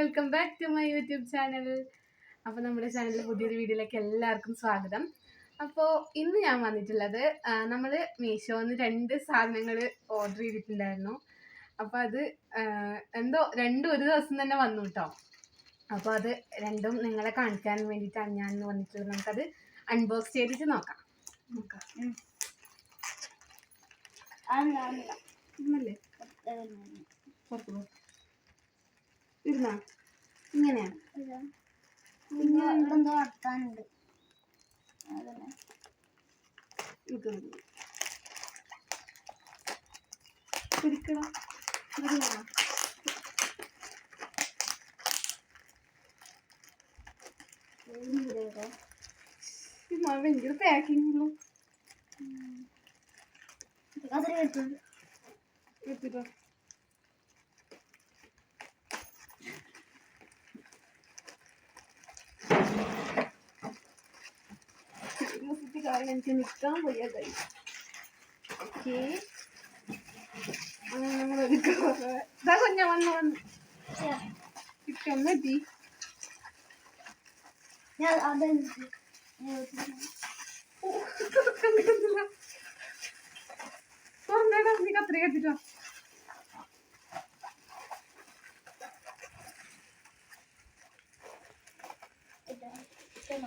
Welcome back to my YouTube channel അപ്പോൾ നമ്മുടെ ചാനലിൽ പുതിയൊരു വീഡിയോയിലേക്ക് എല്ലാവർക്കും സ്വാഗതം. അപ്പോൾ ഇന്ന് ഞാൻ വന്നിട്ടുള്ളത് നമ്മൾ മീഷോന്ന് രണ്ട് സാധനങ്ങൾ ഓർഡർ ചെയ്തിട്ടുണ്ടായിരുന്നു. അപ്പോൾ അത് എന്തോ രണ്ടും ഒരു ദിവസം തന്നെ വന്നു കേട്ടോ അപ്പോൾ അത് രണ്ടും നിങ്ങളെ കാണിക്കാൻ വേണ്ടിയിട്ടാണ് ഞാൻ ഇന്ന് വന്നിട്ടുള്ളത്. നമുക്കത് അൺബോക്സ് ചെയ്തിട്ട് നോക്കാം. നോക്കാം. പുറത്ത് പോ ഇരുന്നാ? ഇങ്ങനെയാണ് എന്തോ ഇത് മതി. പിടിക്കണം? ഇത് വേണം. ഈ മഴ ഭയങ്കര പാക്കിംഗ് ഉള്ളു കസര എടുത്തു എടുത്തിട്ടോ മുസത്തി കാരണം എനിക്ക് നിൽക്കാൻ വയ്യാതായി ഓക്കേ അങ്ങനെ നമ്മൾ ഒരു ഇതാ കുഞ്ഞ വന്ന് വന്ന് കിട്ടുന്നെത്തി ഞാൻ അത് തുറന്നേടാ നീ കത്രി കത്തിട്ടോ അങ്ങനെ പിടിക്കില്ല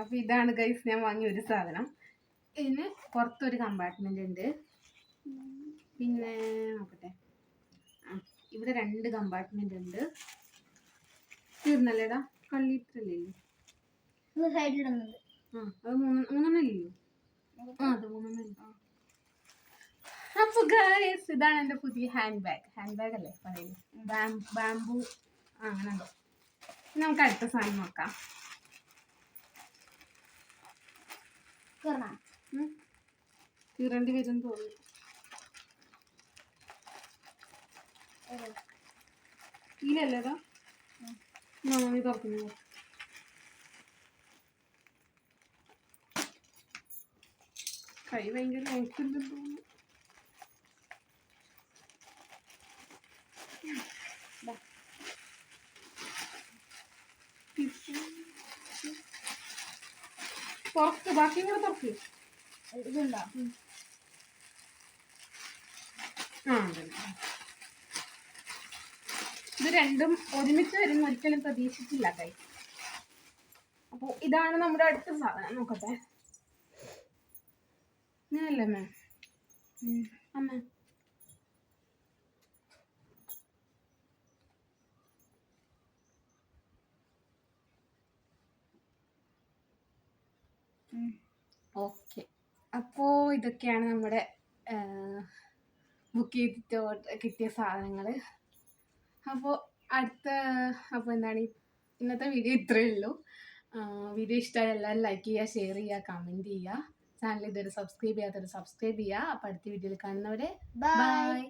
അപ്പോൾ ഇതാണ് ഗൈസ് ഞാൻ വാങ്ങിയ ഒരു സാധനം. ഇതിന് പുറത്തൊരു കമ്പാർട്ട്മെന്റ് ഉണ്ട്. പിന്നെ നോക്കട്ടെ. ഇവിടെ രണ്ട് കമ്പാർട്ട്മെന്റ് ഉണ്ട്. തീർന്നല്ലേടാ കള്ളിത്രല്ലേ ഇത് സൈഡിലുണ്ട് ആ അത് മൂന്ന് മൂന്നെണ്ണല്ലോ? ആ അത് മൂന്നെണ്ണല്ലോ. അപ്പൊ ഗൈസ് ഇതാണ് എന്റെ പുതിയ ഹാൻഡ് ബാഗ് ഹാൻഡ് ബാഗ് അല്ലേ പറയുന്നത് ബാംബു ആ അങ്ങനെ ഉണ്ടോ? നമുക്ക് അടുത്ത സാധനം നോക്കാം. കയറണ ഉം. കീറേണ്ടി വരും തോന്നുന്നു. ഇതിലല്ലേതാ മമ്മി തുറക്കുന്നു. കൈ ഭയങ്കര നോക്കുന്നുണ്ടെന്ന് തോന്നുന്നു. തുറക്ക് ബാക്കിയും കൂടെ തുറക്ക്. ഇതുണ്ടോ? ആ. ഇത് രണ്ടും ഒരുമിച്ച് വരുന്ന ഒരിക്കലും പ്രതീക്ഷിച്ചില്ല കൈ. അപ്പോൾ ഇതാണ് നമ്മുടെ അടുത്ത സാധനം. നോക്കട്ടെ. ഇങ്ങനല്ലേ അമ്മേ? അമ്മ. ഓക്കെ. അപ്പോൾ ഇതൊക്കെയാണ് നമ്മുടെ ബുക്ക് ചെയ്തിട്ട് കിട്ടിയ സാധനങ്ങൾ അപ്പോൾ അടുത്ത അപ്പോൾ എന്താണ് ഇന്നത്തെ വീഡിയോ ഇത്രയേ ഉള്ളൂ. വീഡിയോ ഇഷ്ടമായ എല്ലാവരും ലൈക്ക് ചെയ്യുക ഷെയർ ചെയ്യുക കമന്റ് ചെയ്യുക. ചാനൽ ഇതുവരെ സബ്സ്ക്രൈബ് ചെയ്യാത്തവർ സബ്സ്ക്രൈബ് ചെയ്യുക. അപ്പോൾ അടുത്ത വീഡിയോയിൽ കാണുന്നവരെ ബൈ